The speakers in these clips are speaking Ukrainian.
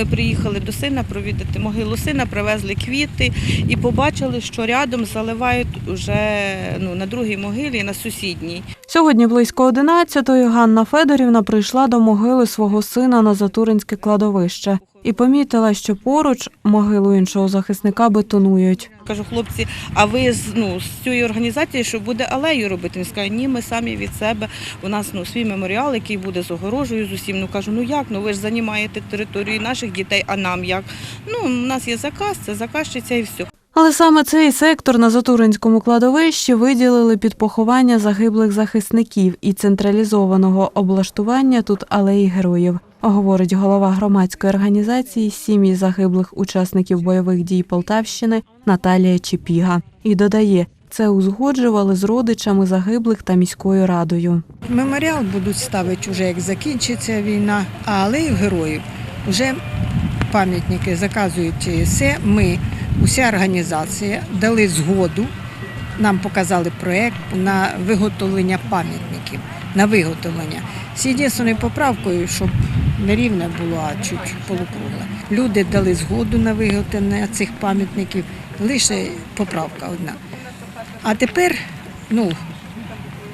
Ми приїхали до сина провідати могилу сина, привезли квіти і побачили, що рядом заливають вже ну, на другій могилі, на сусідній. Сьогодні близько 11-ї Ганна Федорівна прийшла до могили свого сина на Затуринське кладовище і помітила, що поруч могилу іншого захисника бетонують. Кажу, хлопці, а ви з ну з цієї організації, що буде алею робити? Він скаже, ні, ми самі від себе. У нас ну свій меморіал, який буде з огорожею з усім. Ну кажу, ну як? Ну ви ж займаєте територію наших дітей, а нам як? Ну у нас є заказ, це заказчиця і все. Але саме цей сектор на Затуринському кладовищі виділили під поховання загиблих захисників і централізованого облаштування тут алеї героїв, говорить голова громадської організації сім'ї загиблих учасників бойових дій Полтавщини Наталія Чепіга. І додає, це узгоджували з родичами загиблих та міською радою. Меморіал будуть ставити вже як закінчиться війна, а алею героїв вже пам'ятники заказують все. Ми, уся організація, дали згоду, нам показали проєкт на виготовлення пам'ятників, на виготовлення. З єдиною поправкою, щоб не рівне було, а чуть полукругле. Люди дали згоду на виготовлення цих пам'ятників, лише поправка одна. А тепер, ну,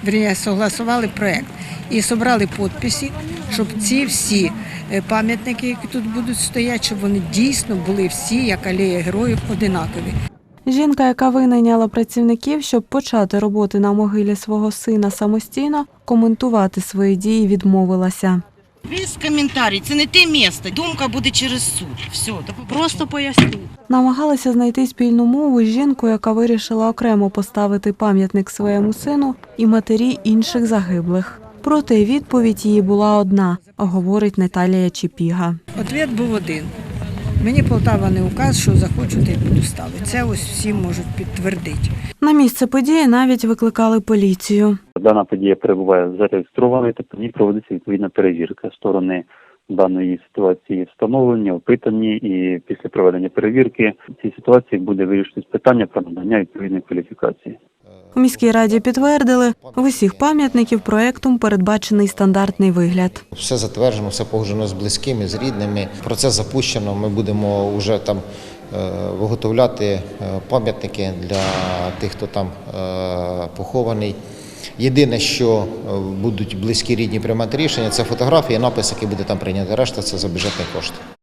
Вірніше, согласували проект і зібрали підписи, щоб ці всі е, пам'ятники, які тут будуть стояти, щоб вони дійсно були всі, як алея героїв, одинакові. Жінка, яка винайняла працівників, щоб почати роботи на могилі свого сина самостійно, коментувати свої дії відмовилася. Без коментарів, це не те місце. Думка буде через суд. Все, Просто поясніть. Намагалася знайти спільну мову з жінкою, яка вирішила окремо поставити пам'ятник своєму сину і матері інших загиблих. Проте відповідь її була одна, говорить Наталія Чіпіга. Ответ був один. Мені Полтава не указ, що захочу, то й буду ставити. Це ось всі можуть підтвердити. На місце події навіть викликали поліцію. Дана подія перебуває зареєстрованою та по ній проводиться відповідна перевірка. Сторони даної ситуації встановлені, опитані, і після проведення перевірки в цій ситуації буде вирішитись питання про надання відповідної кваліфікації. У міській раді підтвердили, в усіх пам'ятників проектом передбачений стандартний вигляд. Все затверджено, все погоджено з близькими, з рідними. Процес запущено. Ми будемо вже там е, виготовляти е, пам'ятники для тих, хто там е, похований. Єдине, що е, будуть близькі рідні приймати рішення, це фотографії, напис, який буде там прийнятий. Решта це за бюджетний кошти.